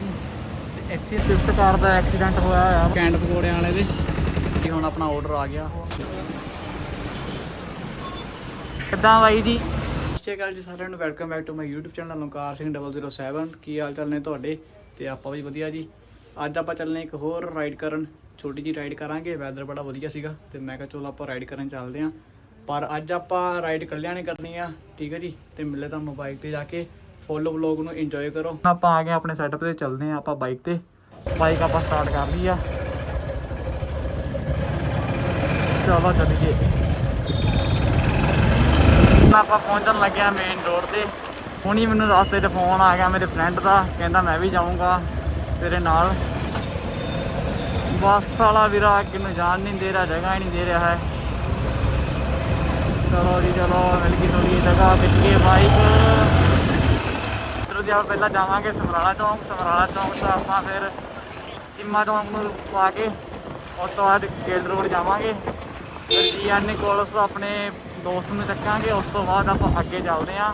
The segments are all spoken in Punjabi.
ਤੇ ਇੱਥੇ ਸਵਿਫਟ ਕਾਰ ਦਾ ਐਕਸੀਡੈਂਟ ਹੋਇਆ ਆ ਕੈਂਡ ਪਕੌੜਿਆਂ ਵਾਲੇ ਦੇ। ਜੀ ਹੁਣ ਆਪਣਾ ਆਰਡਰ ਆ ਗਿਆ। ਕਿੱਦਾਂ ਬਾਈ ਜੀ? ਸਤਿ ਸ਼੍ਰੀ ਅਕਾਲ ਜੀ ਸਾਰਿਆਂ ਨੂੰ। Welcome back to my YouTube channel Onkar Singh 007 ਕੀ ਹਾਲ ਚਾਲ ਨੇ ਤੁਹਾਡੇ? ਤੇ ਆਪਾਂ ਵੀ ਵਧੀਆ ਜੀ। ਅੱਜ ਆਪਾਂ ਚੱਲਨੇ ਇੱਕ ਹੋਰ ਰਾਈਡ ਕਰਨ। ਛੋਟੀ ਜੀ ਰਾਈਡ ਕਰਾਂਗੇ। ਵੈਦਰ ਬੜਾ ਵਧੀਆ ਸੀਗਾ। ਤੇ ਮੈਂ ਕਿਹਾ ਚਲੋ ਆਪਾਂ ਰਾਈਡ ਕਰਨ ਚੱਲਦੇ ਆਂ। ਪਰ ਅੱਜ ਆਪਾਂ ਰਾਈਡ ਇਕੱਲਿਆਂ ਨੇ ਕਰਨੀ ਆ। ਠੀਕ ਹੈ ਜੀ? ਤੇ ਮਿਲੇ ਤੁਹਾਨੂੰ ਬਾਈਕ ਤੇ ਜਾ ਕੇ। ਫੋਲੋ ਵਲੌਗ ਨੂੰ ਇੰਜੋਏ ਕਰੋ। ਆਪਾਂ ਆ ਗਏ ਆਪਣੇ ਸੈਟਅਪ ਤੇ, ਚੱਲਦੇ ਆਂ ਆਪਾਂ ਬਾਈਕ ਤੇ। ਬਾਈਕ ਆਪਾਂ ਸਟਾਰਟ ਕਰ ਲਈ ਆ। ਚਲੋ ਚੱਲੀਏ। ਆਪਾਂ ਪਹੁੰਚਣ ਲੱਗਿਆ ਮੇਨ ਰੋਡ ਤੇ। ਹੁਣੀ ਮੈਨੂੰ ਰਸਤੇ 'ਤੇ ਫੋਨ ਆ ਗਿਆ ਮੇਰੇ ਫਰੈਂਡ ਦਾ, ਕਹਿੰਦਾ ਮੈਂ ਵੀ ਜਾਊਂਗਾ ਤੇਰੇ ਨਾਲ। ਬੱਸ ਵਾਲਾ ਵੀਰਾ ਅੱਗੇ ਨੂੰ ਜਾਣ ਨਹੀਂ ਦੇ ਰਿਹਾ, ਜਗ੍ਹਾ ਹੀ ਨਹੀਂ ਦੇ ਰਿਹਾ ਹੈ। ਚਲੋ ਜੀ, ਚਲੋ, ਮਿਲ ਗਈ ਥੋੜੀ ਜਗ੍ਹਾ ਵਿੱਚ ਬਾਈਕ ਜੀ ਪਹਿਲਾਂ ਜਾਵਾਂਗੇ ਸਮਰਾਲਾ ਚੌਂਕ ਸਮਰਾਲਾ ਚੌਂਕ ਤੋਂ ਆਪਾਂ ਫਿਰ ਚਿੰਮਾ ਚੌਂਕ ਨੂੰ ਪਾ ਕੇ ਉਸ ਤੋਂ ਬਾਅਦ ਗੇਲ ਰੋਡ ਜਾਵਾਂਗੇ। ਫਿਰ ਜੀਐਨ ਕੋਲਸ ਤੋਂ ਆਪਣੇ ਦੋਸਤ ਨੂੰ ਚੱਕਾਂਗੇ, ਉਸ ਤੋਂ ਬਾਅਦ ਆਪਾਂ ਅੱਗੇ ਚੱਲਦੇ ਆਂ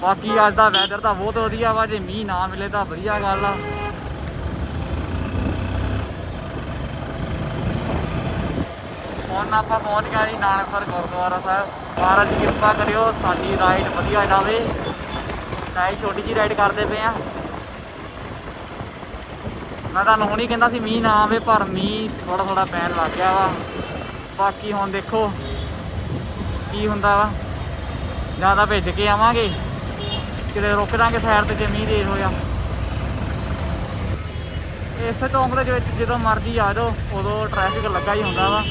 ਬਾਕੀ ਅੱਜ ਦਾ ਵੈਦਰ ਤਾਂ ਬਹੁਤ ਵਧੀਆ ਵਾ, ਜੇ ਮੀਂਹ ਨਾ ਮਿਲੇ ਤਾਂ ਵਧੀਆ ਗੱਲ ਆ। ਹੁਣ ਆਪਾਂ ਪਹੁੰਚ ਗਏ ਜੀ ਨਾਨਕਸਰ ਗੁਰਦੁਆਰਾ ਸਾਹਿਬ। ਮਹਾਰਾਜ ਦੀ ਕਿਰਪਾ ਕਰਿਓ, ਸਾਡੀ ਰਾਈਡ ਵਧੀਆ ਜਾਵੇ। ਤਾਂ ਇਹ ਛੋਟੀ ਜੀ ਰਾਈਡ ਕਰਦੇ ਪਏ ਆ। ਮੈਂ ਤੁਹਾਨੂੰ ਹੁਣੀ ਕਹਿੰਦਾ ਸੀ, ਮੀਂਹ ਨਾ ਆਵੇ, ਪਰ ਮੀਂਹ ਥੋੜਾ ਥੋੜਾ ਪੈਣ ਲੱਗ ਗਿਆ ਵਾ। ਬਾਕੀ ਹੁਣ ਦੇਖੋ ਕੀ ਹੁੰਦਾ ਵਾ। ਜਾਂ ਤਾਂ ਭੇਜ ਕੇ ਆਵਾਂਗੇ। ਕਿਤੇ ਰੁਕ ਦਾਂਗੇ ਸਾਈਡ ਤੇ ਜੇ ਮੀਂਹ ਤੇਜ਼ ਹੋਇਆ। ਇਸ ਚੌਂਕ ਦੇ ਵਿੱਚ ਜਦੋਂ ਮਰਜ਼ੀ ਆ ਜਾਓ, ਉਦੋਂ ਟ੍ਰੈਫਿਕ ਲੱਗਾ ਹੀ ਹੁੰਦਾ ਵਾ।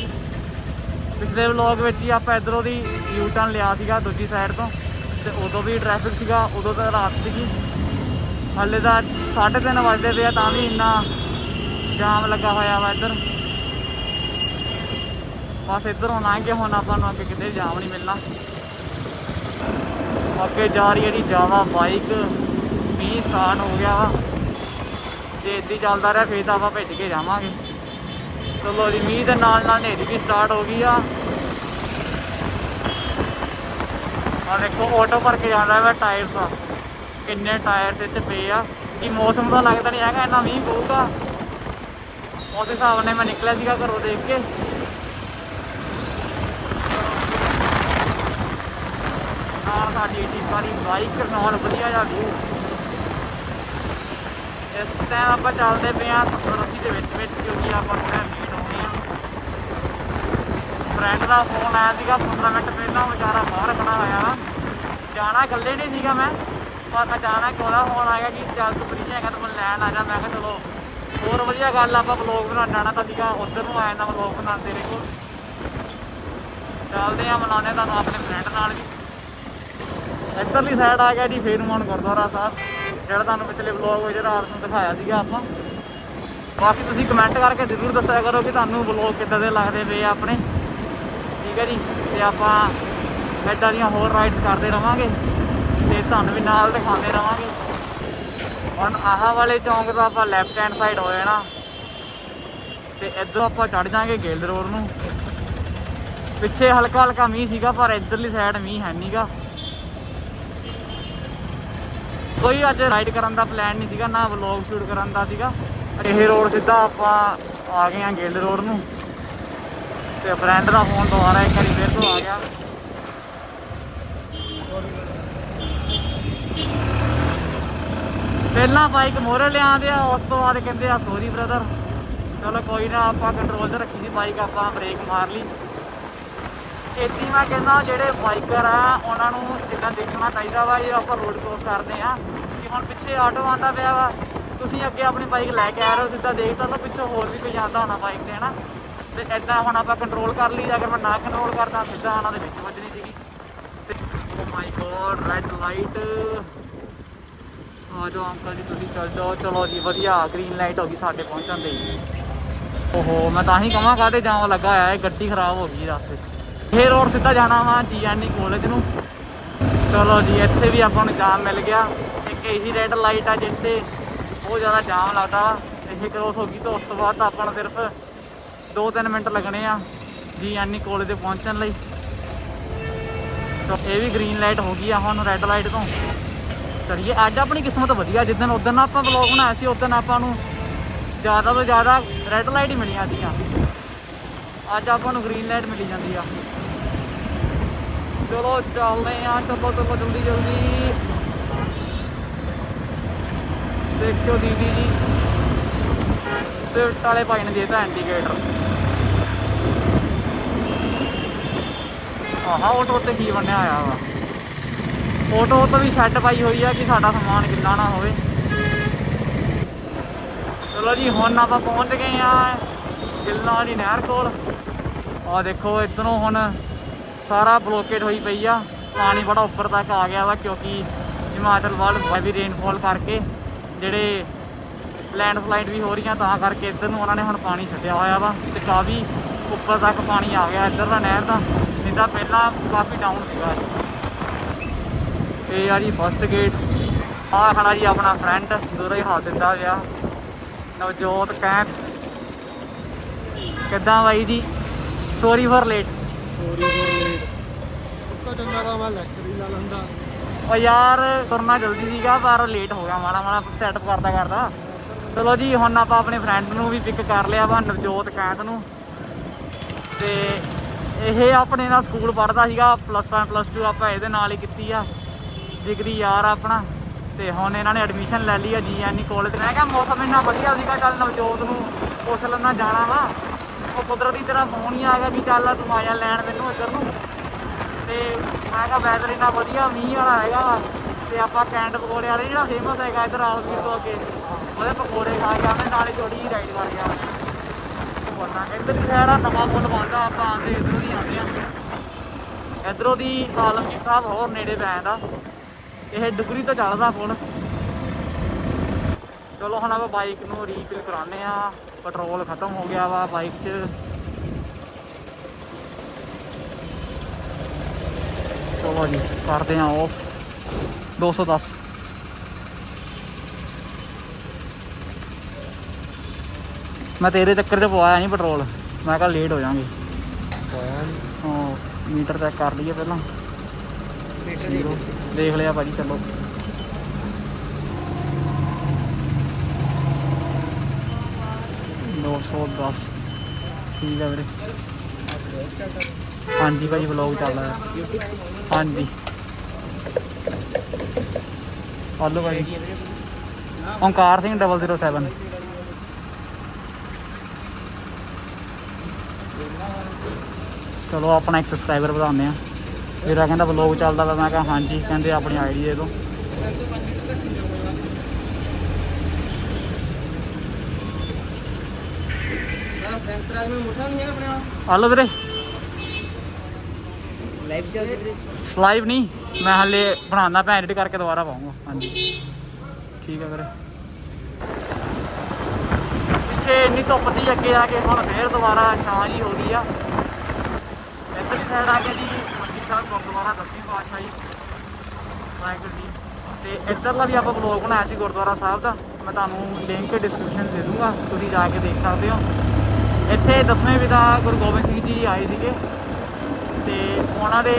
ਪਿਛਲੇ ਵਲੌਗ ਵਿੱਚ ਹੀ ਆਪਾਂ ਇਧਰੋਂ ਦੀ ਯੂ ਟਰਨ ਲਿਆ ਸੀਗਾ, ਦੂਜੀ ਸਾਈਡ ਤੋਂ। ਤੇ ਉਦੋਂ ਵੀ ਟ੍ਰੈਫਿਕ ਸੀਗਾ, ਉਦੋਂ ਤਾਂ ਰਾਤ ਸੀਗੀ। ਹਾਲੇ ਤਾਂ 3:30 ਵਜੇ ਪਿਆ ਤਾਂ ਵੀ ਇੰਨਾ ਜਾਮ ਲੱਗਾ ਹੋਇਆ ਵਾ ਇੱਧਰ। ਬਸ ਇੱਧਰੋਂ ਲੰਘ ਕੇ ਹੁਣ ਆਪਾਂ ਨੂੰ ਅੱਗੇ ਕਿਤੇ ਜਾਮ ਨਹੀਂ ਮਿਲਣਾ। ਅੱਗੇ ਜਾ ਰਹੀ ਹੈ ਜੀ ਜਾਵਾ ਬਾਈਕ ਵੀ ਸਟਾਰਟ ਹੋ ਗਿਆ ਵਾ। ਜੇ ਇੱਦਾਂ ਹੀ ਚੱਲਦਾ ਰਿਹਾ, ਫੇਰ ਤਾਂ ਆਪਾਂ ਭੇਜ ਕੇ ਜਾਵਾਂਗੇ। ਚਲੋ ਜੀ, ਮੀਂਹ ਦੇ ਨਾਲ ਨਾਲ ਹਨੇਰੀ ਵੀ ਸਟਾਰਟ ਹੋ ਗਈ ਆ। ਆ ਦੇਖੋ ਆਟੋ ਭਰ ਕੇ ਜਾਂਦਾ ਵਾ ਟਾਇਰਸ ਆ। ਕਿੰਨੇ ਟਾਇਰ ਤੇ ਪਏ ਆ। ਕਿ ਮੌਸਮ ਦਾ ਲੱਗਦਾ ਨਹੀਂ ਹੈਗਾ, ਇੰਨਾ ਮੀਂਹ ਪਊਗਾ। ਉਸ ਹਿਸਾਬ ਨਾਲ ਮੈਂ ਨਿਕਲਿਆ ਸੀਗਾ ਘਰੋਂ ਦੇਖ ਕੇ। ਨਾਲ ਸਾਡੀ ਟੀਪਾ ਦੀ ਬਾਈਕ ਨਾਲ ਵਧੀਆ ਜਿਹਾ ਵਿਊ ਇਸ ਟਾਈਮ ਆਪਾਂ ਚੱਲਦੇ ਪਏ ਆ 70 80 ਦੇ ਵਿੱਚ ਵਿੱਚ ਕਿਉਂਕਿ ਆਪਾਂ ਨੂੰ ਮੀਟ ਹੋਣੀ ਆ ਫਰੈਂਡ ਦਾ ਫੋਨ ਆਇਆ ਸੀਗਾ 15 ਮਿੰਟ ਪਹਿਲਾਂ ਵਿਚਾਰਾ ਬਾਹਰ ਖੜਾ ਹੋਇਆ ਵਾ। ਜਾਣਾ ਇਕੱਲੇ ਨਹੀਂ ਸੀਗਾ ਮੈਂ ਪਰ ਅਚਾਨਕ ਉਹਦਾ ਫੋਨ ਆ ਗਿਆ ਕਿ ਚੱਲ ਤੂੰ ਫਰੀ ਹੈਗਾ ਤੂੰ ਮੈਨੂੰ ਲੈਣ ਆ ਜਾ। ਮੈਂ ਕਿਹਾ ਚਲੋ ਹੋਰ ਵਧੀਆ ਗੱਲ ਆ, ਆਪਾਂ ਵਲੌਗ ਬਣਾਉਣਾ ਜਾਣਾ ਤਾਂ ਸੀਗਾ ਉਧਰ ਨੂੰ ਆਇਆ ਨਾ ਵਲੌਗ ਬਣਾਉਂਦੇ ਤੇਰੇ ਚੱਲਦੇ ਆ ਮਨਾਉਂਦੇ ਤੁਹਾਨੂੰ ਆਪਣੇ ਫਰੈਂਡ ਨਾਲ ਵੀ। ਇੱਧਰਲੀ ਸਾਈਡ ਆ ਗਿਆ ਜੀ ਫੇਰੂਮਾਨ ਗੁਰਦੁਆਰਾ ਸਾਹਿਬ ਜਿਹੜਾ ਤੁਹਾਨੂੰ ਪਿਛਲੇ ਵਲੌਗ ਵਿੱਚ ਰਾਤ ਨੂੰ ਦਿਖਾਇਆ ਸੀਗਾ ਆਪਾਂ। ਬਾਕੀ ਤੁਸੀਂ ਕਮੈਂਟ ਕਰਕੇ ਜ਼ਰੂਰ ਦੱਸਿਆ ਕਰੋ ਕਿ ਤੁਹਾਨੂੰ ਵਲੌਗ ਕਿੱਦਾਂ ਦੇ ਲੱਗਦੇ ਪਏ ਆਪਣੇ। ਠੀਕ ਹੈ ਜੀ, ਤੇ ਆਪਾਂ ਇੱਦਾਂ ਦੀਆਂ ਹੋਰ ਰਾਈਡਸ ਕਰਦੇ ਰਵਾਂਗੇ ਤੇ ਤੁਹਾਨੂੰ ਵੀ ਨਾਲ ਦਿਖਾਉਂਦੇ ਰਵਾਂਗੇ। ਹੁਣ ਆਹ ਵਾਲੇ ਚੌਂਕ ਦਾ ਆਪਾਂ ਲੈਫਟ ਹੈਂਡ ਸਾਈਡ ਹੋ ਜਾਣਾ ਤੇ ਇੱਧਰੋਂ ਆਪਾਂ ਚੜ ਜਾਾਂਗੇ ਗਿਲਡ ਰੋਡ ਨੂੰ। ਪਿੱਛੇ ਹਲਕਾ ਹਲਕਾ ਮੀਂਹ ਸੀਗਾ, ਪਰ ਇੱਧਰਲੀ ਸਾਈਡ ਮੀਂਹ ਹੈ ਨਹੀਂਗਾ ਕੋਈ ਅੱਜ ਰਾਈਡ ਕਰਨ ਦਾ ਪਲਾਨ ਨਹੀਂ ਸੀਗਾ, ਨਾ ਵਲੌਗ ਸ਼ੂਟ ਕਰਨ ਦਾ ਸੀਗਾ। ਇਹ ਰੋਡ ਸਿੱਧਾ ਆਪਾਂ ਆ ਗਏ ਆ ਗਿਲਡ ਰੋਡ ਨੂੰ। ਤੇ ਫਰੈਂਡ ਦਾ ਫੋਨ ਦੁਬਾਰਾ ਇੱਕ ਵਾਰੀ ਫਿਰ ਤੋਂ ਆ ਗਿਆ। ਪਹਿਲਾਂ ਬਾਈਕ ਮੋਰੇ ਲਿਆਂਦੇ ਆ, ਉਸ ਤੋਂ ਬਾਅਦ ਕਹਿੰਦੇ ਆ ਸੋਰੀ ਬ੍ਰਦਰ ਚਲੋ ਕੋਈ ਨਾ, ਆਪਾਂ ਕੰਟਰੋਲ 'ਚ ਰੱਖੀ ਸੀ ਬਾਈਕ ਆਪਾਂ ਬ੍ਰੇਕ ਮਾਰ ਲਈ। ਇੱਦੀ ਮੈਂ ਕਹਿੰਦਾ ਜਿਹੜੇ ਬਾਈਕਰ ਆ, ਉਹਨਾਂ ਨੂੰ ਜਿੱਦਾਂ ਦੇਖਣਾ ਚਾਹੀਦਾ ਵਾ, ਇਹ ਆਪਾਂ ਰੋਡ ਕ੍ਰੋਸ ਕਰਦੇ ਆ। ਕਿ ਹੁਣ ਪਿੱਛੇ ਆਟੋ ਆਂਦਾ ਪਿਆ ਵਾ, ਤੁਸੀਂ ਅੱਗੇ ਆਪਣੀ ਬਾਈਕ ਲੈ ਕੇ ਆ ਰਹੇ ਹੋ ਸਿੱਧਾ ਦੇਖਦਾ ਤਾਂ ਪਿੱਛੋਂ ਹੋਰ ਵੀ ਕੋਈ ਜਾਂਦਾ ਹੋਣਾ ਬਾਈਕ ਤੇ, ਹਨਾ? ਤੇ ਐਦਾਂ ਹੁਣ ਆਪਾਂ ਕੰਟਰੋਲ ਕਰ ਲਈ, ਅਗਰ ਮੈਂ ਨਾ ਕੰਟਰੋਲ ਕਰਦਾ, ਸਿੱਧਾ ਉਹਨਾਂ ਦੇ ਵਿੱਚ ਵੱਜਣੀ ਸੀਗੀ। ਤੇ oh my God red light ਆ ਜਾਓ ਅੰਕਲ ਜੀ, ਤੁਸੀਂ ਚੱਲ ਜਾਓ। ਚਲੋ ਜੀ, ਵਧੀਆ ਗ੍ਰੀਨ ਲਾਈਟ ਹੋ ਗਈ ਸਾਡੇ ਪਹੁੰਚਣ ਦੇ। ਓਹੋ, ਮੈਂ ਤਾਂ ਹੀ ਕਹਾਂ, ਕਾਹਦੇ ਜਾਮ ਲੱਗਾ ਹੋਇਆ ਹੈ ਗੱਡੀ ਖਰਾਬ ਹੋ ਗਈ ਰਸਤੇ 'ਚ। ਇਹ ਰੋਡ ਸਿੱਧਾ ਜਾਣਾ ਵਾ ਜੀਐਨਈ ਕਾਲਜ ਨੂੰ। ਚਲੋ ਜੀ, ਇੱਥੇ ਵੀ ਆਪਾਂ ਨੂੰ ਜਾਮ ਮਿਲ ਗਿਆ। ਇੱਕ ਇਹੀ ਰੈੱਡ ਲਾਈਟ ਆ, ਜਿੱਥੇ ਬਹੁਤ ਜ਼ਿਆਦਾ ਜਾਮ ਲੱਗਦਾ। ਇਹ ਕ੍ਰੋਸ ਹੋ ਗਈ ਤਾਂ ਉਸ ਤੋਂ ਬਾਅਦ ਆਪਾਂ ਨੂੰ ਸਿਰਫ 2-3 ਮਿੰਟ ਲੱਗਣੇ ਆ ਜੀ ਐਨੀ ਕਾਲਜ ਤੇ ਪਹੁੰਚਣ ਲਈ। ਤਾਂ ਇਹ ਵੀ ਗ੍ਰੀਨ ਲਾਈਟ ਹੋ ਗਈ ਆ ਹੁਣ ਰੈੱਡ ਲਾਈਟ ਤੋਂ। ਕਰੀਏ ਅੱਜ ਆਪਣੀ ਕਿਸਮਤ ਵਧੀਆ ਜਿੱਦਣ ਉਦੋਂ ਆਪਾਂ ਵਲੌਗ ਬਣਾਇਆ ਸੀ ਉਦੋਂ ਆਪਾਂ ਨੂੰ ਜ਼ਿਆਦਾ ਤੋਂ ਜ਼ਿਆਦਾ ਰੈੱਡ ਲਾਈਟ ਹੀ ਮਿਲੀਆਂ ਸੀਗੀਆਂ। ਅੱਜ ਆਪਾਂ ਨੂੰ ਗ੍ਰੀਨ ਲਾਈਟ ਮਿਲੀ ਜਾਂਦੀ ਆ। ਚਲੋ, ਚੱਲਦੇ ਆ, ਚਲੋ ਚਲੋ, ਜਲਦੀ ਜਲਦੀ। ਦੇਖਿਓ ਦੀਦੀ ਜੀ। ਸਵਿਫਟ ਵਾਲੇ ਭਾਈ ਨੇ ਦੇਤਾ ਇੰਡੀਕੇਟਰ ਆਹਾ ਆਟੋ ਤੇ ਕੀ ਬਣਿਆ ਹੋਇਆ ਵਾ? ਆਟੋ ਤੋਂ ਵੀ ਸ਼ੈੱਡ ਪਾਈ ਹੋਈ ਆ ਕਿ ਸਾਡਾ ਸਮਾਨ ਕਿੰਨਾ ਨਾ ਹੋਵੇ। ਚਲੋ ਜੀ, ਹੁਣ ਆਪਾਂ ਪਹੁੰਚ ਗਏ ਆ ਗਿੱਲਾਂ ਵਾਲੀ ਨਹਿਰ ਕੋਲ। ਆ ਦੇਖੋ, ਇਧਰੋਂ ਹੁਣ ਸਾਰਾ ਬਲੋਕੇਟ ਹੋਈ ਪਈ ਆ। ਪਾਣੀ ਬੜਾ ਉੱਪਰ ਤੱਕ ਆ ਗਿਆ ਵਾ, ਕਿਉਂਕਿ ਹਿਮਾਚਲ ਵੱਲ ਹੈਵੀ ਰੇਨਫਾਲ ਕਰਕੇ ਜਿਹੜੇ ਲੈਂਡਸਲਾਈਡ ਵੀ ਹੋ ਰਹੀਆਂ, ਤਾਂ ਕਰਕੇ ਇੱਧਰ ਨੂੰ ਉਹਨਾਂ ਨੇ ਹੁਣ ਪਾਣੀ ਛੱਡਿਆ ਹੋਇਆ ਵਾ। ਤੇ ਕਾਫੀ ਉੱਪਰ ਤੱਕ ਪਾਣੀ ਆ ਗਿਆ ਇੱਧਰ ਦਾ ਨਹਿਰ ਦਾ। ਤਾਂ ਪਹਿਲਾਂ ਕਾਫੀ ਡਾਊਨ ਸੀਗਾ। ਇਹ ਆ ਜੀ ਫਸਟ ਗੇਟ ਆ ਖੜਾ ਜੀ ਆਪਣਾ ਫਰੈਂਡ ਦੂਰੋਂ ਹੀ ਹੱਥ ਦਿੰਦਾ ਗਿਆ। ਨਵਜੋਤ ਕੈਂਟ ਕਿੱਦਾਂ ਬਾਈ ਜੀ? Sorry for late sorry for late ਉੱਤੋਂ ਚੰਗਾ ਤਾਂ ਮੈਂ ਲੈਕਚਰ ਹੀ ਲਾ ਲੈਂਦਾ। ਉਹ ਯਾਰ ਤੁਰਨਾ ਜਲਦੀ ਸੀਗਾ ਪਰ ਲੇਟ ਹੋ ਗਿਆ। ਮਾੜਾ ਮਾੜਾ ਸੈਟਅਪ ਕਰਦਾ ਕਰਦਾ। ਚਲੋ ਜੀ ਹੁਣ ਆਪਾਂ ਆਪਣੇ ਫਰੈਂਡ ਨੂੰ ਵੀ ਪਿਕ ਕਰ ਲਿਆ ਵਾ ਨਵਜੋਤ ਕੈਂਤ ਨੂੰ। ਤੇ ਇਹ ਆਪਣੇ ਨਾਲ ਸਕੂਲ ਪੜ੍ਹਦਾ ਸੀਗਾ ਪਲੱਸ 1 ਪਲੱਸ 2 ਆਪਾਂ ਇਹਦੇ ਨਾਲ ਹੀ ਕੀਤੀ ਆ। ਡਿਗਰੀ ਯਾਰ ਆਪਣਾ, ਤੇ ਹੁਣ ਇਹਨਾਂ ਨੇ ਐਡਮਿਸ਼ਨ ਲੈ ਲਈ ਆ ਜੀਐਨਈ ਕਾਲਜ ਮੈਂ ਕਿਹਾ ਮੌਸਮ ਇੰਨਾ ਵਧੀਆ ਸੀਗਾ ਚੱਲ ਨਵਜੋਤ ਨੂੰ ਪੁੱਛ ਲੈਣਾ ਜਾਣਾ ਵਾ। ਉਹ ਕੁਦਰਤੀ ਤਰ੍ਹਾਂ ਫੋਨ ਹੀ ਆ ਗਿਆ ਵੀ ਚੱਲ ਤੂੰ ਆ ਲੈਣ ਮੈਨੂੰ ਇੱਧਰ ਨੂੰ। ਤੇ ਮੈਂ ਕਿਹਾ ਵੈਦਰ ਇੰਨਾ ਵਧੀਆ, ਮੀਂਹ ਵਾਲਾ ਹੈਗਾ ਵਾ। ਤੇ ਆਪਾਂ ਕੈਂਟ ਪਕੌੜੇ ਵਾਲੇ ਜਿਹੜਾ ਫੇਮਸ ਹੈਗਾ ਇੱਧਰ ਆਲਸਵੀਰ ਤੋਂ ਅੱਗੇ, ਉਹਦੇ ਪਕੌੜੇ ਖਾ ਕੇ ਆਵੇਂ ਨਾਲੇ ਜੋੜੀ ਜਿਹੀ ਰਾਈਡ ਕਰ ਗਿਆ। ਇੱਧਰ ਦੀ ਸਾਈਡ ਆ ਨਵਾਂ ਪੁੱਲ ਬਣਦਾ ਆਪਾਂ ਆਉਂਦੇ ਇੱਧਰੋਂ ਦੀ ਆਉਂਦੇ ਆ। ਇੱਧਰੋਂ ਦੀ ਆਲਮਗੀਰ ਸਾਹਿਬ, ਹੋਰ ਨੇੜੇ ਪੈ ਜਾਂਦਾ ਇਹ ਡੁਗਰੀ ਤੋਂ ਚੱਲਦਾ ਪੁੱਲ ਚਲੋ, ਹੁਣ ਆਪਾਂ ਬਾਈਕ ਨੂੰ ਰੀਫਿਲ ਕਰਾਉਂਦੇ ਆ। ਪੈਟਰੋਲ ਖਤਮ ਹੋ ਗਿਆ ਵਾ ਬਾਈਕ 'ਚ। ਚਲੋ ਜੀ, ਕਰਦੇ ਆ ਆਫ 210 ਮੈਂ ਤੇਰੇ ਚੱਕਰ 'ਚ ਪਵਾਇਆ ਨਹੀਂ ਪੈਟਰੋਲ। ਮੈਂ ਕਿਹਾ ਲੇਟ ਹੋ ਜਾਾਂਗੇ ਹਾਂ ਮੀਟਰ ਚੈੱਕ ਕਰ ਲਈਏ ਪਹਿਲਾਂ। Zero। ਦੇਖ ਲਿਆ ਭਾਜੀ ਚਲੋ। ਨੌ ਸੌ ਦਸ। ਠੀਕ ਆ ਵੀਰੇ। ਹਾਂਜੀ ਭਾਜੀ ਵਲੌਗ ਚੱਲ ਰਿਹਾ। ਹਾਂਜੀ। ਹਲੋ ਭਾਜੀ। ਓਂਕਾਰ ਸਿੰਘ 007 ਚਲੋ ਆਪਣਾ ਇੱਕ ਸਬਸਕ੍ਰਾਈਬਰ ਵਧਾਉਂਦੇ ਆ ਵੀਰਾ ਕਹਿੰਦਾ ਵਲੌਗ ਚੱਲਦਾ ਵਾ ਮੈਂ ਕਿਹਾ ਹਾਂਜੀ ਕਹਿੰਦੇ ਆਪਣੀ ਆਈਡੀ ਦੇ ਦਿਓ। ਹਲੋ ਵੀਰੇ। ਲਾਈਵ ਚੱਲ ਰਹੀ ਲਾਈਵ ਨਹੀਂ ਮੈਂ ਹਲੇ ਬਣਾਉਣਾ ਐਡਿਟ ਕਰਕੇ ਦੁਬਾਰਾ ਪਾਉਂਗਾ। ਹਾਂਜੀ। ਠੀਕ ਹੈ ਵੀਰੇ। ਪਿੱਛੇ ਇੰਨੀ ਧੁੱਪ ਸੀ ਅੱਗੇ ਆ ਕੇ ਹੁਣ ਫੇਰ ਦੁਬਾਰਾ ਛਾਂ ਜੀ ਹੋ ਗਈ ਆ। ਇੱਧਰਲੀ ਸਾਈਡ ਆ ਗਿਆ ਜੀ ਮੰਡੀ ਸਾਹਿਬ ਗੁਰਦੁਆਰਾ ਦਸਵੀਂ ਪਾਤਸ਼ਾਹੀ ਵਾਹਿਗੁਰੂ ਜੀ ਤੇ ਇੱਧਰਲਾ ਵੀ ਆਪਾਂ ਬਲੌਗ ਬਣਾਇਆ ਸੀ ਗੁਰਦੁਆਰਾ ਸਾਹਿਬ ਦਾ। ਮੈਂ ਤੁਹਾਨੂੰ ਲਿੰਕ ਡਿਸਕ੍ਰਿਪਸ਼ਨ ਦੇ ਦੂੰਗਾ, ਤੁਸੀਂ ਜਾ ਕੇ ਦੇਖ ਸਕਦੇ ਹੋ। ਇੱਥੇ ਦਸਵੇਂ ਪਿਤਾ ਗੁਰੂ ਗੋਬਿੰਦ ਸਿੰਘ ਜੀ ਆਏ ਸੀਗੇ ਤੇ ਉਹਨਾਂ ਦੇ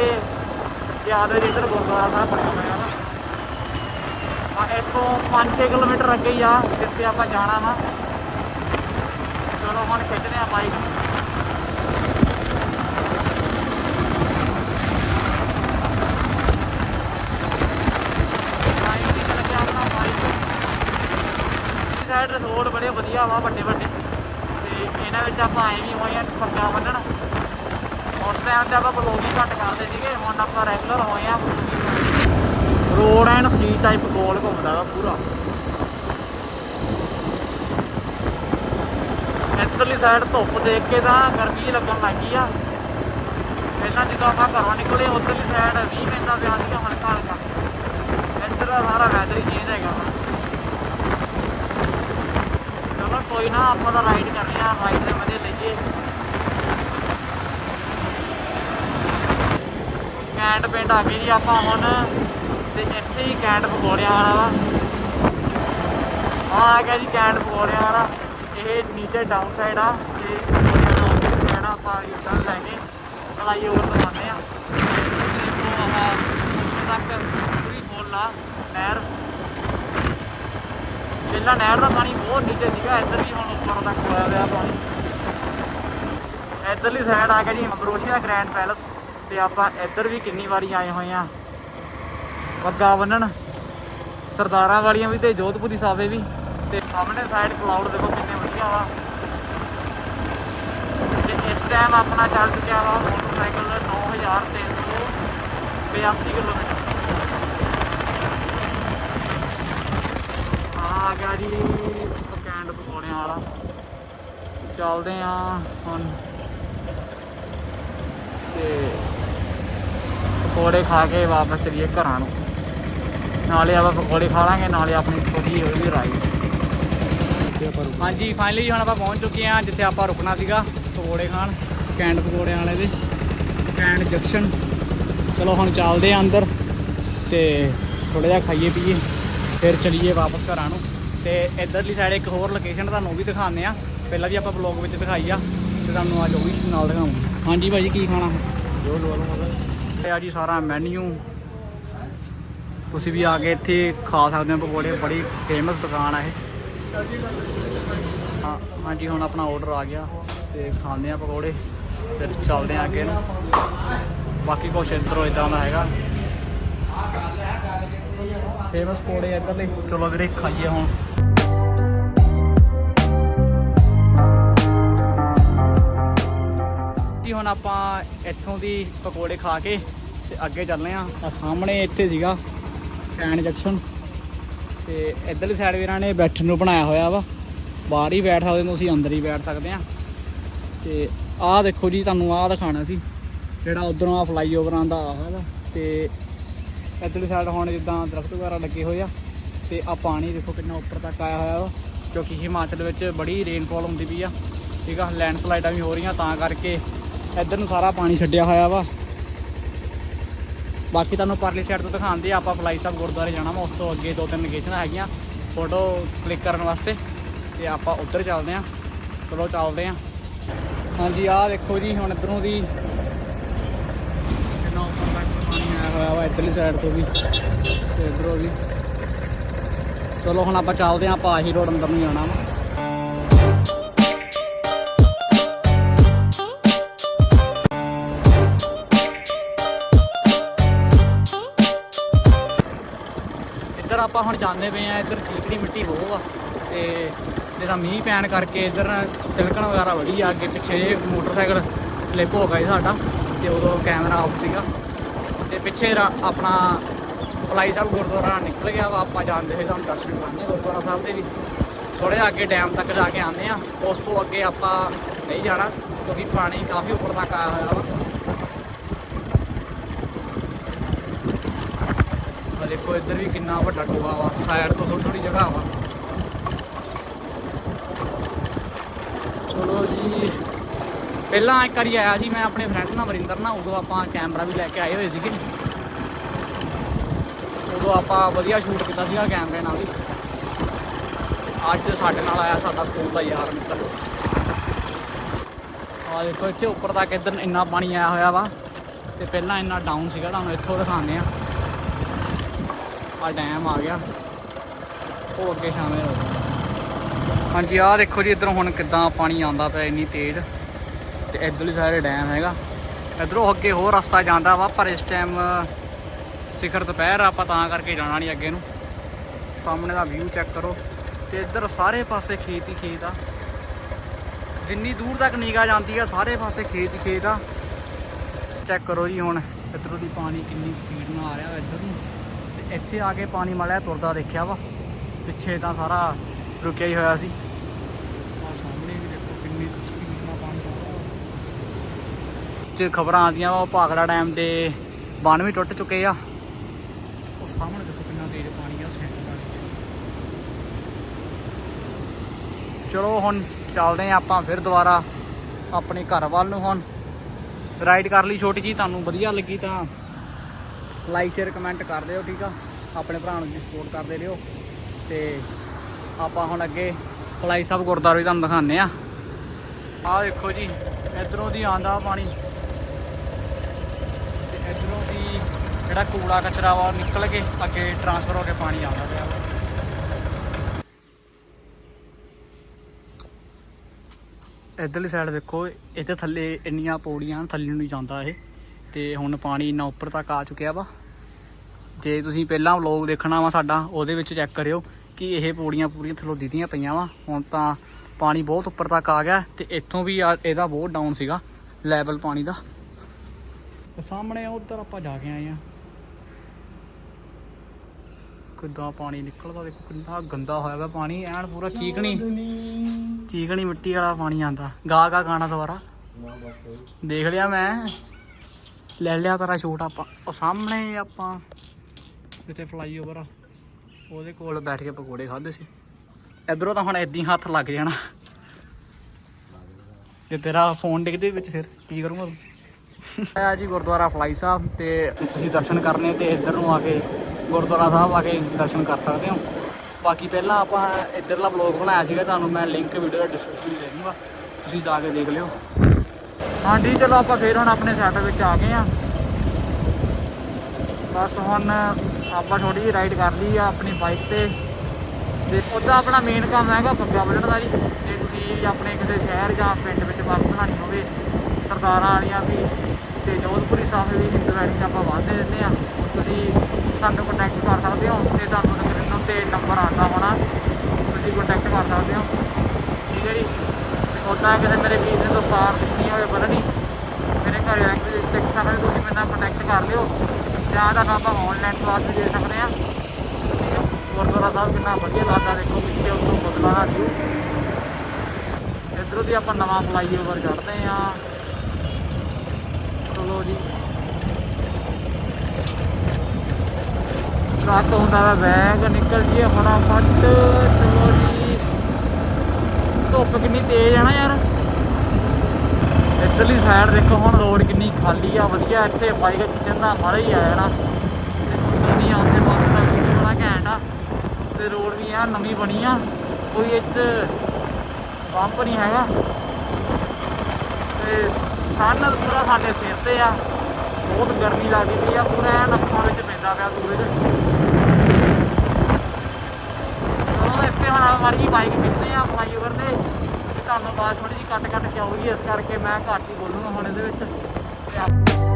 ਯਾਦ ਵਿੱਚ ਇੱਧਰ ਗੁਰਦੁਆਰਾ ਸਾਹਿਬ ਬਣਿਆ ਹੋਇਆ ਵਾ ਆ ਇਸ ਤੋਂ 5-6 ਕਿਲੋਮੀਟਰ ਅੱਗੇ ਹੀ ਆ ਜਿੱਥੇ ਆਪਾਂ ਜਾਣਾ ਵਾ ਚਲੋ ਹੁਣ ਖਿੱਚਦੇ ਆ ਬਾਈਕ ਸਾਈਡ ਰੋਡ ਬੜੇ ਵਧੀਆ ਵਾ, ਵੱਡੇ ਵੱਡੇ। ਤੇ ਇਹਨਾਂ ਵਿੱਚ ਆਪਾਂ ਐਂ ਵੀ ਹੋਏ ਆ ਪੱਕਾ ਬੰਨਣ। ਉਸ ਟਾਈਮ ਤੇ ਆਪਾਂ ਬਲੌਗਿੰਗ ਘੱਟ ਕਰਦੇ ਸੀਗੇ, ਹੁਣ ਆਪਾਂ ਰੈਗੂਲਰ ਹੋਏ ਆ। ਰੋਡ ਐਂਡ ਸੀ ਟਾਈਪ ਗੋਲ ਘੁੰਮਦਾ ਵਾ ਪੂਰਾ। ਇੱਧਰਲੀ ਸਾਈਡ ਧੁੱਪ ਦੇਖ ਕੇ ਤਾਂ ਗਰਮੀ ਜਿਹੀ ਲੱਗਣ ਲੱਗ ਗਈ ਆ। ਪਹਿਲਾਂ ਜਦੋਂ ਆਪਾਂ ਘਰੋਂ ਨਿਕਲੇ, ਉੱਧਰਲੀ ਸਾਈਡ 20 ਪੈਂਦਾ ਪਿਆ ਸੀਗਾ ਹਲਕਾ ਹਲਕਾ। ਇੱਧਰ ਦਾ ਸਾਰਾ ਵੈਦਰ ਹੀ ਚੇਂਜ ਹੈਗਾ ਵਾ ਚਲੋ ਕੋਈ ਨਾ, ਆਪਾਂ ਤਾਂ ਰਾਈਡ ਕਰਨੀ ਆ ਰਾਈਡ ਦੇ ਮਜ਼ੇ ਲਈਏ। ਕੈਂਟ ਪਿੰਡ ਆ ਗਏ ਜੀ ਆਪਾਂ ਹੁਣ, ਤੇ ਇੱਥੇ ਹੀ ਕੈਂਟ ਪਕੌੜਿਆਂ ਵਾਲਾ ਵਾ। ਆ ਗਿਆ ਜੀ ਕੈਂਟ ਪਕੌੜਿਆਂ ਵਾਲਾ। ਇਹ ਨੀਚੇ ਡਾਊਨ ਸਾਈਡ ਆ, ਤੇ ਪਕੌੜਿਆਂ ਆਪਾਂ ਯੂਟਰਨ ਲੈ ਕੇ ਫਲਾਈ ਓਵਰ ਤੋਂ ਆ ਦੇਖੋ ਆਹ ਤੱਕ ਪੂਰੀ ਫੁੱਲ ਆ, ਨਹਿਰ। ਪਹਿਲਾਂ ਨਹਿਰ ਦਾ ਪਾਣੀ ਬਹੁਤ ਨੀਚੇ ਸੀਗਾ, ਇੱਧਰ ਵੀ ਹੁਣ ਉੱਪਰ ਤੱਕ ਹੋਇਆ ਹੋਇਆ ਪਾਣੀ। ਇੱਧਰਲੀ ਸਾਈਡ ਆ ਗਿਆ ਜੀ ਮਗਰੋਸ਼ੀਆ ਗ੍ਰੈਂਡ ਪੈਲਸ ਤੇ ਆਪਾਂ ਇੱਧਰ ਵੀ ਕਿੰਨੀ ਵਾਰੀ ਆਏ ਹੋਏ ਆ। ਵੱਗਾ ਬੰਨਣ, ਸਰਦਾਰਾਂ ਵਾਲੀਆਂ ਵੀ ਤੇ ਜੋਧਪੁਰੀ ਸਾਵੇ ਵੀ। ਤੇ ਸਾਹਮਣੇ ਸਾਈਡ ਕਲਾਉਡ ਦੇਖੋ ਕਿੰਨੇ ਵਧੀਆ ਵਾ। ਤੇ ਇਸ ਟਾਈਮ ਆਪਣਾ ਚੱਲ ਚੁੱਕਿਆ ਵਾ ਮੋਟਰਸਾਈਕਲ 9382 ਕਿਲੋਮੀਟਰ। ਆ ਗਿਆ ਜੀ ਕੈਂਡ ਪਕੌੜਿਆਂ ਵਾਲਾ। ਚੱਲਦੇ ਆ ਹੁਣ। ਤੇ ਪਕੌੜੇ ਖਾ ਕੇ ਵਾਪਸ ਚਲੀਏ ਘਰਾਂ ਨੂੰ। ਨਾਲੇ ਆਪਾਂ ਪਕੌੜੇ ਖਾ ਲਾਂਗੇ, ਨਾਲੇ ਆਪਣੀ ਥੋੜੀ ਹੋਈ ਰਾਈਡ ਤੇ ਆਪਾਂ ਹਾਂਜੀ ਫਾਈਨਲੀ ਹੁਣ ਆਪਾਂ ਪਹੁੰਚ ਚੁੱਕੇ ਹਾਂ, ਜਿੱਥੇ ਆਪਾਂ ਰੁਕਣਾ ਸੀਗਾ, ਪਕੌੜੇ ਖਾਣ ਕੈਂਡ ਪਕੌੜਿਆਂ ਵਾਲੇ ਦੇ। ਕੈਂਡ ਜੰਕਸ਼ਨ ਚਲੋ ਹੁਣ ਚੱਲਦੇ ਆ ਅੰਦਰ ਤੇ ਥੋੜਾ ਜਿਹਾ ਖਾਈਏ ਪੀਏ, ਫਿਰ ਚਲੀਏ ਵਾਪਸ ਘਰਾਂ ਨੂੰ। ਤੇ ਇਧਰਲੀ ਸਾਈਡ ਇੱਕ ਹੋਰ ਲੋਕੇਸ਼ਨ ਤੁਹਾਨੂੰ ਉਹ ਵੀ ਦਿਖਾਉਂਦੇ ਆ ਪਹਿਲਾਂ ਵੀ ਆਪਾਂ ਬਲੌਗ ਵਿੱਚ ਦਿਖਾਈ ਆ ਤੇ ਤੁਹਾਨੂੰ ਅੱਜ ਉਹ ਵੀ ਨਾਲ ਦਿਖਾਉਂਗੇ। ਹਾਂਜੀ ਭਾਜੀ ਕੀ ਖਾਣਾ? ਜੋ ਲਵਾ ਲਵਾਂਗਾ ਇਹ ਆ ਜੀ ਸਾਰਾ ਮੈਨੂ ਤੁਸੀਂ ਵੀ ਆ ਕੇ ਇੱਥੇ ਖਾ ਸਕਦੇ ਹੋ ਪਕੌੜੇ ਬੜੀ ਫੇਮਸ ਦੁਕਾਨ ਆ ਇਹ। ਹਾਂ ਹਾਂਜੀ ਹੁਣ ਆਪਣਾ ਆਰਡਰ ਆ ਗਿਆ ਤੇ ਖਾਂਦੇ ਆ ਪਕੌੜੇ ਫਿਰ ਚੱਲਦੇ ਆ ਅੱਗੇ ਨੂੰ। ਬਾਕੀ ਕੁਛ ਇੱਧਰੋਂ ਇਦਾਂ ਦਾ ਹੈਗਾ। ਫੇਮਸ ਪਕੌੜੇ ਇੱਧਰਲੇ। ਚਲੋ ਵੀਰੇ ਖਾਈਏ ਹੁਣ। ਹੁਣ ਆਪਾਂ ਇੱਥੋਂ ਦੀ ਪਕੌੜੇ ਖਾ ਕੇ ਤੇ ਅੱਗੇ ਚੱਲਦੇ ਆ ਆ ਸਾਹਮਣੇ ਇੱਥੇ ਸੀਗਾ ਕੈਨ ਜੰਕਸ਼ਨ ਤੇ ਇੱਧਰਲੀ ਸਾਈਡ ਵੀਰਾਂ ਨੇ ਬੈਠਣ ਨੂੰ ਬਣਾਇਆ ਹੋਇਆ ਵਾ। ਬਾਹਰ ਹੀ ਬੈਠ ਸਕਦੇ ਨੂੰ ਅਸੀਂ ਅੰਦਰ ਹੀ ਬੈਠ ਸਕਦੇ ਆ ਤੇ ਆਹ ਦੇਖੋ ਜੀ, ਤੁਹਾਨੂੰ ਆਹ ਦਿਖਾਣਾ ਸੀ, ਜਿਹੜਾ ਉਧਰੋਂ ਆ ਫਲਾਈਓਵਰਾਂ ਦਾ ਆ ਵਾ। ਤੇ ਇੱਧਰਲੀ ਸਾਈਡ ਹੁਣ ਜਿੱਦਾਂ ਦਰਖਤ ਵਗੈਰਾ ਲੱਗੇ ਹੋਏ ਆ ਤੇ ਆ ਪਾਣੀ ਦੇਖੋ ਕਿੰਨਾ ਉੱਪਰ ਤੱਕ ਆਇਆ ਹੋਇਆ ਵਾ ਕਿਉਂਕਿ ਹਿਮਾਚਲ ਵਿੱਚ ਬੜੀ ਰੇਨਫਾਲ ਹੁੰਦੀ ਪਈ ਆ। ਠੀਕ ਆ ਲੈਂਡਸਲਾਈਡਾਂ ਵੀ ਹੋ ਰਹੀਆਂ, ਤਾਂ ਕਰਕੇ ਇੱਧਰ ਨੂੰ ਸਾਰਾ ਪਾਣੀ ਛੱਡਿਆ ਹੋਇਆ ਵਾ। ਬਾਕੀ ਤੁਹਾਨੂੰ ਪਰਲੀ ਸਾਈਡ ਤੋਂ ਦਿਖਾਉਂਦੇ ਆ ਆਪਾਂ ਫਲਾਈ ਸਾਹਿਬ ਗੁਰਦੁਆਰੇ ਜਾਣਾ ਵਾ ਉਸ ਤੋਂ ਅੱਗੇ ਦੋ ਤਿੰਨ ਲੋਕੇਸ਼ਨਾਂ ਹੈਗੀਆਂ। ਫੋਟੋ ਕਲਿੱਕ ਕਰਨ ਵਾਸਤੇ ਤੇ ਆਪਾਂ ਉੱਧਰ ਚੱਲਦੇ ਆ। ਚਲੋ ਚੱਲਦੇ ਆ। ਹਾਂਜੀ, ਆਹ ਦੇਖੋ ਜੀ, ਹੁਣ ਇੱਧਰੋਂ ਦੀ ਕਿੰਨਾ ਉੱਪਰ ਤੱਕ ਪਾਣੀ ਆਇਆ ਹੋਇਆ ਵਾ ਇੱਧਰਲੀ ਸਾਈਡ ਤੋਂ ਵੀ ਤੇ ਇੱਧਰੋਂ ਵੀ। ਚਲੋ ਹੁਣ ਆਪਾਂ ਚੱਲਦੇ ਆ, ਆਪਾਂ ਆਹੀ ਰੋਡ ਅੰਦਰ ਨੂੰ ਜਾਣਾ ਵਾ। ਆਪਾਂ ਹੁਣ ਜਾਂਦੇ ਪਏ ਆ, ਇੱਧਰ ਚੀਕੜੀ ਮਿੱਟੀ ਬਹੁਤ ਆ ਤੇ ਜਿਹੜਾ ਮੀਂਹ ਪੈਣ ਕਰਕੇ ਇੱਧਰ ਤਿਲਕਣ ਵਗੈਰਾ ਵਧੀ ਆ, ਅੱਗੇ ਪਿੱਛੇ ਜੇ ਮੋਟਰਸਾਈਕਲ ਸਲਿੱਪ ਹੋ ਗਿਆ ਸੀ ਸਾਡਾ ਤੇ ਉਦੋਂ ਕੈਮਰਾ ਆਫ ਸੀਗਾ। ਤੇ ਪਿੱਛੇ ਰਾ- ਆਪਣਾ ਫਲਾਈ ਸਾਹਿਬ ਗੁਰਦੁਆਰਾ ਨਿਕਲ ਗਿਆ ਵਾ, ਆਪਾਂ ਜਾਂਦੇ ਹੋਏ ਤੁਹਾਨੂੰ ਦਰਸ਼ਨ ਕਰਾਂਗੇ ਗੁਰਦੁਆਰਾ ਸਾਹਿਬ ਦੇ ਵੀ। ਥੋੜੇ ਅੱਗੇ ਡੈਮ ਤੱਕ ਜਾ ਕੇ ਆਉਂਦੇ ਆ ਉਸ ਤੋਂ ਅੱਗੇ ਆਪਾਂ ਨਹੀਂ ਜਾਣਾ ਕਿਉਂਕਿ ਪਾਣੀ ਕਾਫੀ ਉੱਪਰ ਤੱਕ ਆਇਆ ਹੋਇਆ ਵਾ। ਆ ਦੇਖੋ ਇੱਧਰ ਵੀ ਕਿੰਨਾ ਵੱਡਾ ਟੋਆ ਵਾ, ਸਾਈਡ ਤੋਂ ਥੋੜੀ ਥੋੜੀ ਜਗ੍ਹਾ ਵਾ। ਚਲੋ ਜੀ, ਪਹਿਲਾਂ ਇੱਕ ਵਾਰੀ ਆਇਆ ਸੀ ਮੈਂ ਆਪਣੇ ਫਰੈਂਡ ਨਾਲ, ਵਰਿੰਦਰ ਨਾਲ, ਉਦੋਂ ਆਪਾਂ ਕੈਮਰਾ ਵੀ ਲੈ ਕੇ ਆਏ ਹੋਏ ਸੀਗੇ। ਉਦੋਂ ਆਪਾਂ ਵਧੀਆ ਸ਼ੂਟ ਕੀਤਾ ਸੀਗਾ ਕੈਮਰੇ ਨਾਲ ਵੀ ਅੱਜ ਸਾਡੇ ਨਾਲ ਆਇਆ ਸਾਡਾ ਸਕੂਲ ਦਾ ਯਾਰ ਮਿੱਤਰ। ਆ ਦੇਖੋ ਇੱਥੇ ਉੱਪਰ ਤੱਕ ਇੱਧਰ ਇੰਨਾ ਪਾਣੀ ਆਇਆ ਹੋਇਆ ਵਾ, ਤੇ ਪਹਿਲਾਂ ਇੰਨਾ ਡਾਊਨ ਸੀਗਾ, ਤੁਹਾਨੂੰ ਇੱਥੋਂ ਦਿਖਾਉਂਦੇ ਆ ਆ ਡੈਮ ਆ ਗਿਆ। ਉਹ ਅੱਗੇ ਸ਼ਾਮਿਲ ਹੋ ਗਿਆ। ਹਾਂਜੀ, ਆਹ ਦੇਖੋ ਜੀ, ਇਧਰੋਂ ਹੁਣ ਕਿੱਦਾਂ ਪਾਣੀ ਆਉਂਦਾ ਪਿਆ, ਇੰਨੀ ਤੇਜ਼। ਤੇ ਇਧਰਲੀ ਸਾਰੇ ਡੈਮ ਹੈਗਾ। ਇਧਰੋਂ ਅੱਗੇ ਹੋਰ ਰਸਤਾ ਜਾਂਦਾ ਵਾ, ਪਰ ਇਸ ਟਾਈਮ ਸਿਖਰ ਦੁਪਹਿਰ ਆਪਾਂ ਤਾਂ ਕਰਕੇ ਜਾਣਾ ਨਹੀਂ ਅੱਗੇ ਨੂੰ। ਸਾਹਮਣੇ ਦਾ ਵਿਊ ਚੈੱਕ ਕਰੋ। ਤੇ ਇੱਧਰ ਸਾਰੇ ਪਾਸੇ ਖੇਤ ਹੀ ਖੇਤ ਆ। ਜਿੰਨੀ ਦੂਰ ਤੱਕ ਨਿਗਾਹ ਜਾਂਦੀ ਆ, ਸਾਰੇ ਪਾਸੇ ਖੇਤ ਹੀ ਖੇਤ ਆ। ਚੈੱਕ ਕਰੋ ਜੀ ਹੁਣ, ਇੱਧਰੋਂ ਦੀ ਪਾਣੀ ਕਿੰਨੀ ਸਪੀਡ ਨਾਲ ਆ ਰਿਹਾ ਇੱਧਰ ਨੂੰ। ਇੱਥੇ ਆ ਕੇ ਪਾਣੀ ਮਾਲਿਆ ਤੁਰਦਾ ਦੇਖਿਆ ਵਾ। ਪਿੱਛੇ ਤਾਂ ਸਾਰਾ ਰੁਕਿਆ ਹੀ ਹੋਇਆ ਸੀ। ਆ ਸਾਹਮਣੇ ਵੀ ਦੇਖੋ ਕਿੰਨੀ ਸਪੀਡ ਨਾਲ ਪਾਣੀ ਆ ਰਿਹਾ। ਚ ਖਬਰਾਂ ਆਉਂਦੀਆਂ ਵਾ ਭਾਖੜਾ ਡੈਮ ਦੇ ਬੰਨ ਵੀ ਟੁੱਟ ਚੁੱਕੇ ਆ। ਉਹ ਸਾਹਮਣੇ ਦੇਖੋ ਕਿੰਨਾ ਤੇਜ਼ ਪਾਣੀ ਆ ਸੈਂਟਰ ਦਾ ਚਲੋ ਹੁਣ ਚੱਲਦੇ ਆ ਆਪਾਂ ਫਿਰ ਦੁਬਾਰਾ ਆਪਣੇ ਘਰ ਵੱਲ ਨੂੰ ਹੁਣ। ਰਾਈਡ ਕਰ ਲਈ ਛੋਟੀ ਜੀ ਤੁਹਾਨੂੰ ਵਧੀਆ ਲੱਗੀ ਤਾਂ ਲਾਈਕ ਸ਼ੇਅਰ ਕਮੈਂਟ ਕਰ ਦਿਓ, ਠੀਕ ਆ? ਆਪਣੇ ਭਰਾ ਨੂੰ ਵੀ ਸਪੋਰਟ ਕਰਦੇ ਰਹੋ ਤੇ ਆਪਾਂ ਹੁਣ ਅੱਗੇ ਫਲਾਈ ਸਾਹਿਬ ਗੁਰਦੁਆਰੇ ਤੁਹਾਨੂੰ ਦਿਖਾਉਂਦੇ ਆ। ਆਹ ਦੇਖੋ ਜੀ, ਇਧਰੋਂ ਦੀ ਆਂਦਾ ਪਾਣੀ। ਤੇ ਇਧਰੋਂ ਦੀ ਜਿਹੜਾ ਕੂੜਾ ਕਚਰਾ ਵਾ, ਉਹ ਨਿਕਲ ਕੇ ਅੱਗੇ ਟਰਾਂਸਫਰ ਹੋ ਕੇ ਪਾਣੀ ਆਉਂਦਾ ਪਿਆ ਵਾ। ਇਧਰਲੀ ਸਾਈਡ ਦੇਖੋ, ਇੱਥੇ ਥੱਲੇ ਇੰਨੀਆਂ ਪੌੜੀਆਂ, ਥੱਲੇ ਨੂੰ ਨਹੀਂ ਜਾਂਦਾ ਇਹ। ਤੇ ਹੁਣ ਪਾਣੀ ਇੰਨਾ ਉੱਪਰ ਤੱਕ ਆ ਚੁੱਕਿਆ ਵਾ। ਜੇ ਤੁਸੀਂ ਪਹਿਲਾਂ ਵਲੌਗ ਦੇਖਣਾ ਵਾ ਸਾਡਾ, ਉਹਦੇ ਵਿੱਚ ਚੈੱਕ ਕਰਿਓ ਕਿ ਇਹ ਪੌੜੀਆਂ ਪੂਰੀਆਂ ਥੱਲੋਂ ਦਿੱਤੀਆਂ ਪਈਆਂ ਵਾ। ਹੁਣ ਤਾਂ ਪਾਣੀ ਬਹੁਤ ਉੱਪਰ ਤੱਕ ਆ ਗਿਆ ਤੇ ਇੱਥੋਂ ਵੀ ਇਹਦਾ ਬਹੁਤ ਡਾਊਨ ਸੀਗਾ ਲੈਵਲ ਪਾਣੀ ਦਾ। ਤੇ ਸਾਹਮਣੇ ਉਧਰ ਆਪਾਂ ਜਾ ਕੇ ਆਏ ਆ। ਕਿੱਦਾਂ ਪਾਣੀ ਨਿਕਲਦਾ, ਦੇਖੋ ਕਿੰਨਾ ਗੰਦਾ ਹੋਇਆ ਵਾ ਪਾਣੀ, ਐਨ ਪੂਰਾ ਚੀਕਣੀ ਚੀਕਣੀ ਮਿੱਟੀ ਵਾਲਾ ਪਾਣੀ ਆਂਦਾ ਗਾ ਗਾ ਗਾਣਾ ਦੁਬਾਰਾ। ਦੇਖ ਲਿਆ ਮੈਂ। ਲੈ ਲਿਆ ਤੇਰਾ ਸ਼ੂਟ ਆਪਾਂ। ਉਹ ਸਾਹਮਣੇ ਆਪਾਂ, ਜਿੱਥੇ ਫਲਾਈਓਵਰ ਆ, ਉਹਦੇ ਕੋਲ ਬੈਠ ਕੇ ਪਕੌੜੇ ਖਾਦੇ ਸੀ। ਇਧਰੋਂ ਤਾਂ ਹੁਣ ਏਦਾਂ ਹੀ ਹੱਥ ਲੱਗ ਜਾਣਾ। ਜੇ ਤੇਰਾ ਫੋਨ ਡਿੱਗਦੇ ਵਿੱਚ ਫਿਰ ਕੀ ਕਰੂੰਗਾ ਤੂੰ? ਜੀ ਗੁਰਦੁਆਰਾ ਫਲਾਈ ਸਾਹਿਬ ਤੇ ਤੁਸੀਂ ਦਰਸ਼ਨ ਕਰਨੇ ਤੇ ਇੱਧਰ ਨੂੰ ਆ ਕੇ ਗੁਰਦੁਆਰਾ ਸਾਹਿਬ ਆ ਕੇ ਦਰਸ਼ਨ ਕਰ ਸਕਦੇ ਹੋ। ਬਾਕੀ ਪਹਿਲਾਂ ਆਪਾਂ ਇੱਧਰਲਾ ਵਲੌਗ ਬਣਾਇਆ ਸੀਗਾ, ਤੁਹਾਨੂੰ ਮੈਂ ਲਿੰਕ ਵੀਡੀਓ ਦਾ ਡਿਸਕ੍ਰਿਪਸ਼ਨ ਦੇ ਦੂੰਗਾ। ਤੁਸੀਂ ਜਾ ਕੇ ਦੇਖ ਲਿਓ। ਹਾਂਜੀ ਚਲੋ ਆਪਾਂ ਫੇਰ ਹੁਣ ਆਪਣੇ ਸੈਟ ਵਿੱਚ ਆ ਗਏ ਆ ਬਸ ਹੁਣ ਆਪਾਂ ਥੋੜੀ ਜਿਹੀ ਰਾਈਡ ਕਰ ਲਈ ਆ ਆਪਣੀ ਬਾਈਕ ਤੇ। ਤੇ ਉਹਦਾ ਆਪਣਾ ਮੇਨ ਕੰਮ ਹੈਗਾ ਪੱਗਾ ਵੱਢਣ ਦਾ ਜੀ। ਜੇ ਤੁਸੀਂ ਆਪਣੇ ਕਿਸੇ ਸ਼ਹਿਰ ਜਾਂ ਪਿੰਡ ਵਿੱਚ ਬੱਸ ਬਣਾਉਣੀ ਹੋਵੇ ਸਰਦਾਰਾਂ ਵਾਲੀਆਂ ਵੀ ਤੇ ਜੋਧਪੁਰੀ ਸਾਹਿਬ ਵੀ ਹਿੰਦੂ ਵੈਡਿੰਗ ਆਪਾਂ ਵਾਧੇ ਦਿੰਦੇ ਆ ਤੁਸੀਂ ਸਾਨੂੰ ਕੰਟੈਕਟ ਕਰ ਸਕਦੇ ਹੋ ਤੇ ਤੁਹਾਨੂੰ ਸਕਰੀਨ ਉੱਤੇ ਨੰਬਰ ਆਉਂਦਾ ਹੋਣਾ। ਤੁਸੀਂ ਕੰਟੈਕਟ ਕਰ ਸਕਦੇ ਹੋ। ਠੀਕ ਹੈ ਜੀ। ਤੇ ਉੱਦਾਂ ਕਿਸੇ ਮੇਰੇ ਵੀਰ ਨੇ ਦਸਤਾਰ ਦਿੱਤੀ ਹੋਵੇ ਬੰਨਣੀ ਮੇਰੇ ਘਰ ਲੈਂਗੁਏਜ ਸਿੱਖ ਸਕਦੇ ਤੁਸੀਂ ਮੇਰੇ ਨਾਲ ਕੰਟੈਕਟ ਕਰ ਲਿਓ। ਜਾਂ ਤੁਹਾਨੂੰ ਆਪਾਂ ਆਨਲਾਈਨ ਕਲਾਸ ਵੀ ਦੇ ਸਕਦੇ ਆ ਗੁਰਦੁਆਰਾ ਸਾਹਿਬ ਕਿੰਨਾ ਵਧੀਆ ਲੱਗਦਾ, ਦੇਖੋ ਪਿੱਛੇ ਉੱਥੋਂ ਬਦਲਾ ਦਾ ਵਿਊ ਇੱਧਰੋਂ ਦੀ ਆਪਾਂ ਨਵਾਂ ਫਲਾਈਓਵਰ ਚੜ੍ਹਦੇ ਆ ਚਲੋ ਜੀ। ਰਾਤ ਹੁੰਦਾ ਵਾ ਬੈਗ ਨਿਕਲ ਜੀ ਫਟਾਫਟ। ਚਲੋ ਜੀ। ਧੁੱਪ ਕਿੰਨੀ ਤੇਜ਼ ਆ ਨਾ ਯਾਰ। ਇੱਧਰਲੀ ਸਾਈਡ ਦੇਖੋ, ਹੁਣ ਰੋਡ ਕਿੰਨੀ ਖਾਲੀ ਆ, ਵਧੀਆ ਇੱਥੇ ਬਾਈਕ ਖਿੱਚਣ ਦਾ ਮਾੜਾ ਹੀ ਆ ਜਾਣਾ ਤੇ ਨਹੀਂ ਆਉਂਦੇ ਪਾਸੇ ਦਾ ਵੀ ਬੜਾ ਘੈਂਟ ਆ। ਤੇ ਰੋਡ ਵੀ ਆ, ਨਵੀਂ ਬਣੀ ਆ। ਕੋਈ ਇੱਥੇ ਪੰਪ ਨਹੀਂ ਹੈਗਾ। ਤੇ ਸਨ ਪੂਰਾ ਸਾਡੇ ਸਿਰ ਤੇ ਆ। ਬਹੁਤ ਗਰਮੀ ਲੱਗਦੀ ਪਈ ਆ, ਪੂਰਾ ਐਨ ਅੱਖਾਂ ਵਿੱਚ ਪੈਂਦਾ ਪਿਆ ਸੂਰਜ। ਚਲੋ, ਇੱਥੇ ਹੁਣ ਆਪਾਂ ਬਾਈਕ ਖਿੱਚਦੇ ਆ ਫਲਾਈਓਵਰ ਤੇ ਤੇ। ਤੁਹਾਨੂੰ ਆਵਾਜ਼ ਥੋੜੀ ਜਿਹੀ ਕੱਟ ਕੱਟ ਕੇ ਆਉਗੀ ਇਸ ਕਰਕੇ ਮੈਂ ਘੱਟ ਹੀ ਬੋਲੂੰਗਾ ਹੁਣ ਇਹਦੇ ਵਿੱਚ।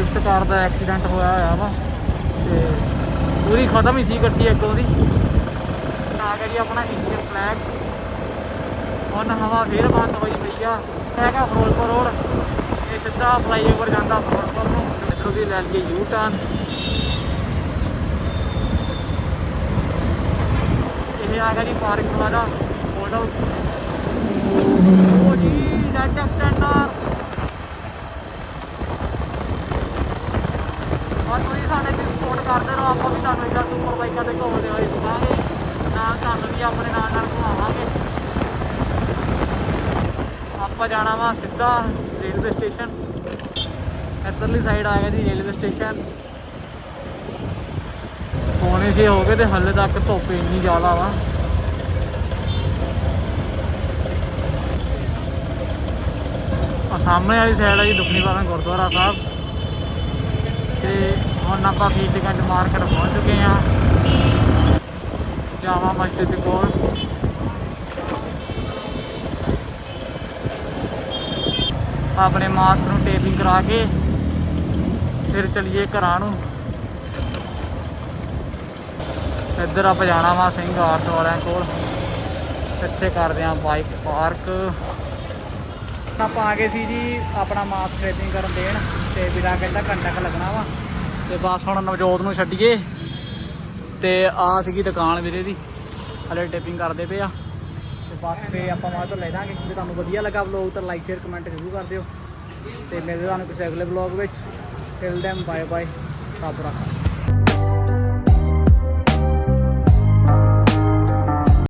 ਸ਼ਿਫਟ ਕਾਰ ਦਾ ਐਕਸੀਡੈਂਟ ਹੋਇਆ ਹੋਇਆ ਵਾ। ਤੇ ਪੂਰੀ ਖਤਮ ਹੀ ਸੀ ਗੱਡੀ ਇੱਕ ਉਹਦੀ ਆ ਗਿਆ ਜੀ ਆਪਣਾ ਇੰਡੀਅਨ ਫਲੈਗ ਹੁਣ ਹਵਾ ਫੇਰ ਬੰਦ ਹੋਈ ਪਈ ਆ। ਹੈਗਾ ਫਿਰੋਜ਼ਪੁਰ ਰੋਡ। ਇਹ ਸਿੱਧਾ ਫਲਾਈਓਵਰ ਜਾਂਦਾ ਫਿਰੋਜ਼ਪੁਰ ਨੂੰ। ਇੱਧਰੋਂ ਦੀ ਲੈ ਲਈਏ ਯੂ ਟਰਨ ਇਹ ਆ ਗਿਆ ਜੀ ਪਾਰਕ ਵਾਲਾ। ਹੋਟਲ ਉਹ ਜੀ ਨੈਟ ਸਟੈਂਡਰ ਔਰ ਤੁਸੀਂ ਸਾਡੇ ਤੇ ਸਪੋਰਟ ਕਰਦੇ ਰਹੋ, ਆਪਾਂ ਵੀ ਤੁਹਾਨੂੰ ਇਦਾਂ ਸੁਪਰ ਬਾਈਕਾਂ ਤੇ ਘੁੰਮਦੇ ਹੋਏ ਦਿਖਾਵਾਂਗੇ ਨਾਲ ਤੁਹਾਨੂੰ ਵੀ ਆਪਣੇ ਨਾਲ ਨਾਲ ਘੁਮਾਵਾਂਗੇ। ਆਪਾਂ ਜਾਣਾ ਵਾ ਸਿੱਧਾ ਰੇਲਵੇ ਸਟੇਸ਼ਨ ਇੱਧਰਲੀ ਸਾਈਡ ਆ ਗਿਆ ਜੀ ਰੇਲਵੇ ਸਟੇਸ਼ਨ ਪੌਣੇ ਜੇ ਹੋ ਗਏ ਤੇ ਹੱਲੇ ਤੱਕ ਧੁੱਪ ਇੰਨੀ ਜ਼ਿਆਦਾ ਵਾ। ਆ ਸਾਹਮਣੇ ਵਾਲੀ ਸਾਈਡ ਆ ਜੀ, ਦੁਖਨੀ ਵਾਲਾ ਗੁਰਦੁਆਰਾ ਸਾਹਿਬ। ਤੇ ਹੁਣ ਆਪਾਂ ਫੀਲਡਗੰਜ ਮਾਰਕੀਟ ਪਹੁੰਚ ਚੁੱਕੇ ਆ ਜਾਮਾ ਮਸਜਿਦ ਦੇ ਕੋਲ। ਆਪਣੇ ਮਾਸਕ ਨੂੰ ਟੇਪਿੰਗ ਕਰਾ ਕੇ ਫਿਰ ਚਲੀਏ ਘਰਾਂ ਨੂੰ। ਇੱਧਰ ਆਪਾਂ ਜਾਣਾ ਵਾ ਸਿੰਘ ਆਰਸ ਵਾਲਿਆਂ ਕੋਲ। ਇੱਥੇ ਕਰਦੇ ਆਂ ਬਾਈਕ ਪਾਰਕ ਆਪਾਂ ਆ ਗਏ ਸੀ ਜੀ ਆਪਣਾ ਮਾਸਕ ਟ੍ਰੇਪਿੰਗ ਕਰਨ ਦੇਣ ਤੇ ਵੀਰਾ ਕਹਿੰਦਾ ਘੰਟਾ ਕੁ ਲੱਗਣਾ ਵਾ। ਤੇ ਬਸ ਹੁਣ ਨਵਜੋਤ ਨੂੰ ਛੱਡੀਏ। ਤੇ ਆ ਸੀਗੀ ਦੁਕਾਨ ਵੀਰੇ ਦੀ। ਹਲੇ ਟਿਪਿੰਗ ਕਰਦੇ ਪਏ ਆ। ਤੇ ਬਸ ਫੇ ਆਪਾਂ ਬਾਅਦ ਤੋਂ ਲੈ ਜਾਾਂਗੇ। ਜੇ ਤੁਹਾਨੂੰ ਵਧੀਆ ਲੱਗਾ ਵਲੌਗ ਤਾਂ ਲਾਈਕ ਸ਼ੇਅਰ ਕਮੈਂਟ ਜ਼ਰੂਰ ਕਰ ਦਿਓ। ਤੇ ਮਿਲਦੇ ਤੁਹਾਨੂੰ ਕਿਸੇ ਅਗਲੇ ਵਲੌਗ ਵਿੱਚ। ਟਿਲ ਦੈਮ ਬਾਏ ਬਾਏ ਰੱਬ ਰੱਖਾ।